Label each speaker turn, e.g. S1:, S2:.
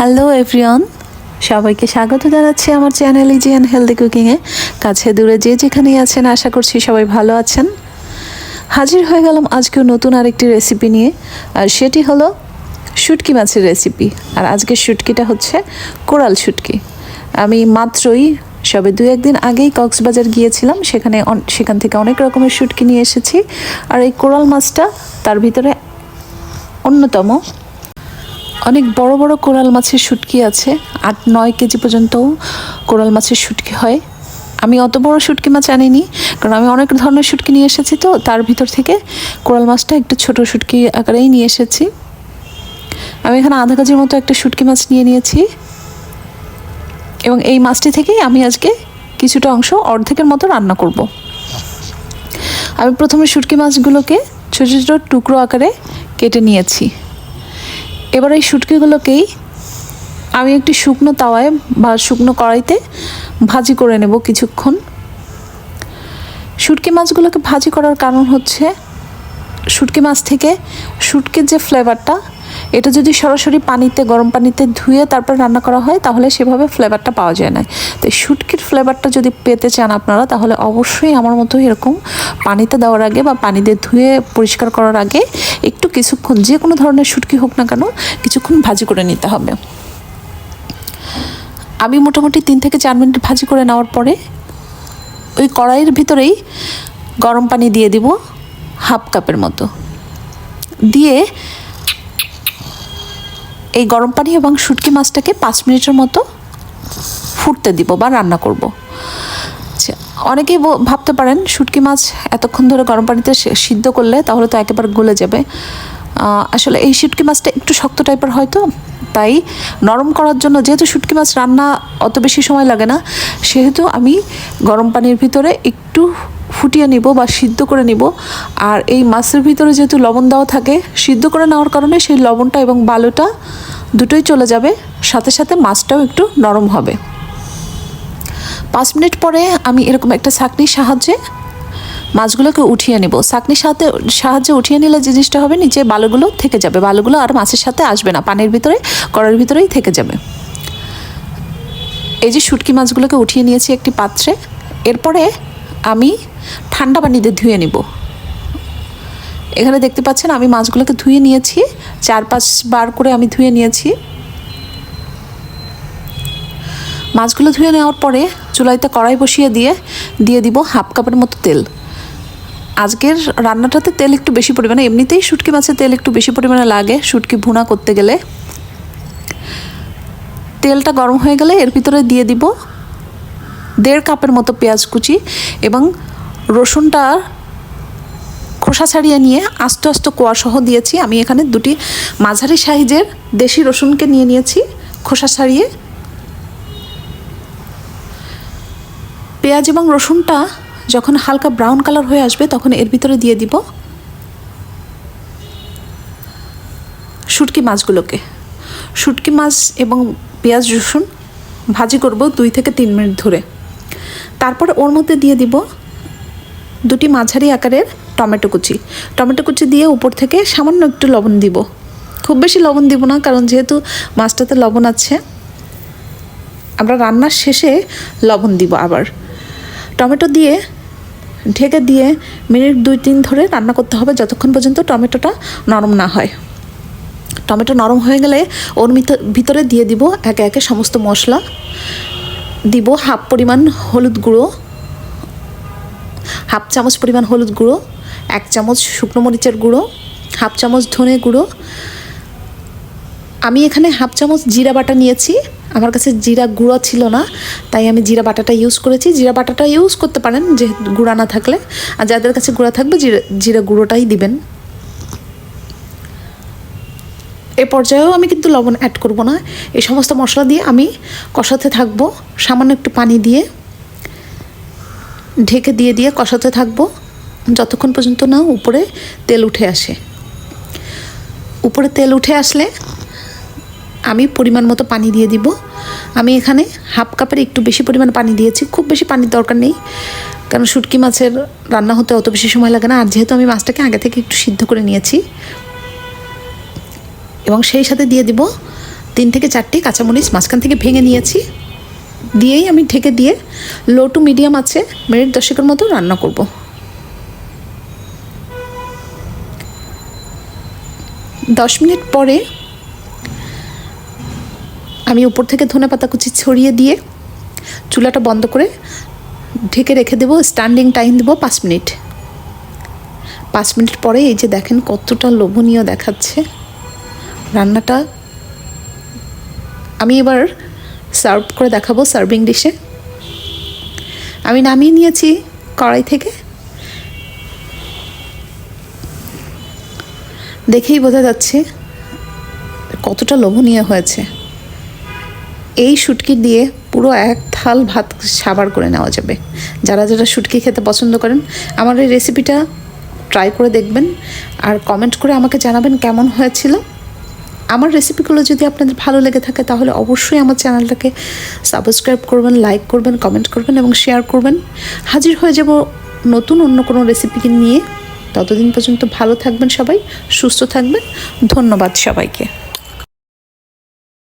S1: Hello everyone সবাইকে স্বাগত জানাচ্ছি আমার চ্যানেল ইজি অ্যান্ড হেলদি কুকিংয়ে কাছে, দূরে যে যেখানেই আছেন, আশা করছি সবাই ভালো আছেন। হাজির হয়ে গেলাম আজকেও নতুন আরেকটি রেসিপি নিয়ে, আর সেটি হলো শুটকি মাছের রেসিপি আর আজকের শুটকিটা হচ্ছে কোরাল শুটকি। আমি মাত্রই, সবে দু একদিন আগেই কক্সবাজার গিয়েছিলাম, সেখানে সেখান থেকে অনেক রকমের শুটকি নিয়ে এসেছি। আর এই কোরাল মাছটা তার ভিতরে অন্যতম অনেক বড় বড় কোরাল মাছের শুটকি আছে। আট, নয় কেজি পর্যন্তও কোরাল মাছের শুটকি হয়। আমি অত বড় শুটকি মাছ আনিনি, কারণ আমি অনেক ধরনের শুটকি নিয়ে এসেছি তো, তার ভিতর থেকে কোরাল মাছটা একটু ছোট শুটকি আকারেই নিয়ে এসেছি। আমি এখানে আধা কেজির মতো একটা শুটকি মাছ নিয়ে নিয়েছি। এবং এই মাছটি থেকেই আমি আজকে কিছুটা অংশ অর্ধেকের মতো রান্না করব। আমি প্রথমে শুটকি মাছগুলোকে ছোটো ছোটো টুকরো আকারে কেটে নিয়েছি। এবার এই শুটকিগুলোকেই আমি একটি শুকনো তাওয়ায় বা শুকনো কড়াইতে ভাজি করে নেব কিছুক্ষণ। শুটকি মাছগুলোকে ভাজি করার কারণ হচ্ছে শুটকি মাছ থেকে শুটকির যে ফ্লেভারটা এটা যদি সরাসরি পানিতে, গরম পানিতে ধুয়ে তারপর রান্না করা হয়, তাহলে সেভাবে ফ্লেভারটা পাওয়া যায় না। তো শুটকির ফ্লেভারটা যদি পেতে চান আপনারা, তাহলে অবশ্যই আমার মতো এরকম পানিতে দেওয়ার আগে বা পানি দিয়ে ধুয়ে পরিষ্কার করার আগে একটু কিছুক্ষণ, যে কোনো ধরনের শুটকি হোক না কেন, কিছুক্ষণ ভাজি করে নিতে হবে। আমি মোটামুটি তিন থেকে চার মিনিট ভাজি করে নেওয়ার পরে ওই কড়াইয়ের ভিতরেই গরম পানি দিয়ে দিব হাফ কাপের মতো। দিয়ে এই গরম পানি এবং শুটকি মাছটাকে পাঁচ মিনিটের মতো ফুটতে দিব বা রান্না করব। অনেকেই ভাবতে পারেন শুটকি মাছ এতক্ষণ ধরে গরম পানিতে সিদ্ধ করলে তাহলে তো একেবারে গলে যাবে। আসলে এই শুটকি মাছটা একটু শক্ত টাইপের হয়তো, তাই নরম করার জন্য যেহেতু শুটকি মাছ রান্না অত বেশি সময় লাগে না, সেহেতু আমি গরম পানির ভিতরে একটু ফুটিয়ে নিব বা সিদ্ধ করে নিব। আর এই মাছের ভিতরে যেহেতু লবণ দেওয়া থাকে, সিদ্ধ করে নেওয়ার কারণে সেই লবণটা এবং বালুটা দুটোই চলে যাবে, সাথে সাথে মাছটাও একটু নরম হবে। পাঁচ মিনিট পরে আমি এরকম একটা ছাঁকনির সাহায্যে মাছগুলোকে উঠিয়ে নেব। ছাঁকনির সাথে, সাহায্যে উঠিয়ে নিলে জিনিসটা হবে নিচে বালুগুলো থেকে যাবে। বালুগুলো আর মাছের সাথে আসবে না, পানির ভিতরে কড়ার ভিতরেই থেকে যাবে। এই যে শুটকি মাছগুলোকে উঠিয়ে নিয়েছি একটি পাত্রে, এরপরে আমি ঠান্ডা পানিতে ধুয়ে নিব। এখানে দেখতে পাচ্ছেন আমি মাছগুলোকে ধুয়ে নিয়েছি, চার পাঁচ বার করে আমি ধুয়ে নিয়েছি। মাছগুলো ধুয়ে নেওয়ার পরে চুলাইতে কড়াই বসিয়ে দিয়ে দিয়ে দিব হাফ কাপের মতো তেল। আজকের রান্নাটাতে তেল একটু বেশি পরিমাণে, এমনিতেই শুটকি মাছের তেল একটু বেশি পরিমাণে লাগে, শুটকি ভুনা করতে গেলে। তেলটা গরম হয়ে গেলে এর ভিতরে দিয়ে দিব দেড় কাপের মতো পেঁয়াজ কুচি এবং রসুনটা খোসা ছাড়িয়ে নিয়ে আস্তে আস্তে কোয়া সহ দিয়েছি। আমি এখানে দুটি মাঝারি সাইজের দেশি রসুনকে নিয়ে নিয়েছি, খোসা ছাড়িয়ে। পেঁয়াজ এবং রসুনটা যখন হালকা ব্রাউন কালার হয়ে আসবে, তখন এর ভিতরে দিয়ে দিব শুটকি মাছগুলোকে। শুটকি মাছ এবং পেঁয়াজ রসুন ভাজি করব দুই থেকে তিন মিনিট ধরে। তারপরে ওর মধ্যে দিয়ে দিব দুটি মাঝারি আকারের টমেটো কুচি। টমেটো কুচি দিয়ে উপর থেকে সামান্য একটু লবণ দিব। খুব বেশি লবণ দিব না, কারণ যেহেতু মাছটাতে লবণ আছে, আমরা রান্নার শেষে লবণ দিব আবার। টমেটো দিয়ে ঢেকে দিয়ে মিনিট দুই তিন ধরে রান্না করতে হবে যতক্ষণ পর্যন্ত টমেটোটা নরম না হয়। টমেটো নরম হয়ে গেলে ওর ভিতরে দিয়ে দিব একে একে সমস্ত মশলা। দিব হাফ পরিমাণ হলুদ গুঁড়ো, হাফ চামচ পরিমাণ হলুদ গুঁড়ো, এক চামচ শুকনো মরিচের গুঁড়ো, হাফ চামচ ধনে গুঁড়ো। আমি এখানে হাফ চামচ জিরা বাটা নিয়েছি। আমার কাছে জিরা গুঁড়ো ছিল না, তাই আমি জিরা বাটাটা ইউজ করেছি। জিরা বাটাটা ইউজ করতে পারেন, যে গুঁড়া না থাকলে। আর যাদের কাছে গুঁড়া থাকবে, জিরা জিরা গুঁড়োটাই দিবেন। এ পর্যায়েও আমি কিন্তু লবণ অ্যাড করব না। এই সমস্ত মশলা দিয়ে আমি কষাতে থাকব। সামান্য একটু পানি দিয়ে ঢেকে দিয়ে দিয়ে কষাতে থাকব। যতক্ষণ পর্যন্ত না উপরে তেল উঠে আসে। উপরে তেল উঠে আসলে আমি পরিমাণ মতো পানি দিয়ে দিব। আমি এখানে হাফ কাপের একটু বেশি পরিমাণ পানি দিয়েছি। খুব বেশি পানির দরকার নেই। কারণ শুটকি মাছের রান্না হতে অত বেশি সময় লাগে না। আর যেহেতু আমি মাছটাকে আগে থেকে একটু সিদ্ধ করে নিয়েছি এবং সেই সাথে দিয়ে দিব তিন থেকে চারটি কাঁচামরিচ মাঝখান থেকে ভেঙে নিয়েছি। দিয়েই আমি ঢেকে দিয়ে লো টু মিডিয়াম আছে, মিনিট দশেকের মতো রান্না করব। দশ মিনিট পরে আমি উপর থেকে ধনে পাতা কুচি ছড়িয়ে দিয়ে চুলাটা বন্ধ করে ঢেকে রেখে দেবো। স্ট্যান্ডিং টাইম দেবো পাঁচ মিনিট। পাঁচ মিনিট পরে এই যে দেখেন কতটা লোভনীয় দেখাচ্ছে। রান্নাটা আমি এবার সার্ভ করে দেখাবো সার্ভিং ডিশে আমি নামিয়ে নিয়েছি কড়াই থেকে। দেখেই বোঝা যাচ্ছে কতটা লোভনীয় হয়েছে। এই শুটকি দিয়ে পুরো এক থাল ভাত সাবার করে নেওয়া যাবে। যারা যারা শুটকি খেতে পছন্দ করেন, আমার এই রেসিপিটা ট্রাই করে দেখবেন আর কমেন্ট করে আমাকে জানাবেন কেমন হয়েছিল। আমার রেসিপিগুলো যদি আপনাদের ভালো লেগে থাকে, তাহলে অবশ্যই আমার চ্যানেলটাকে সাবস্ক্রাইব করবেন লাইক করবেন কমেন্ট করবেন এবং শেয়ার করবেন। হাজির হয়ে যাব নতুন অন্য কোনো রেসিপি নিয়ে। ততদিন পর্যন্ত ভালো থাকবেন সবাই, সুস্থ থাকবেন। ধন্যবাদ সবাইকে।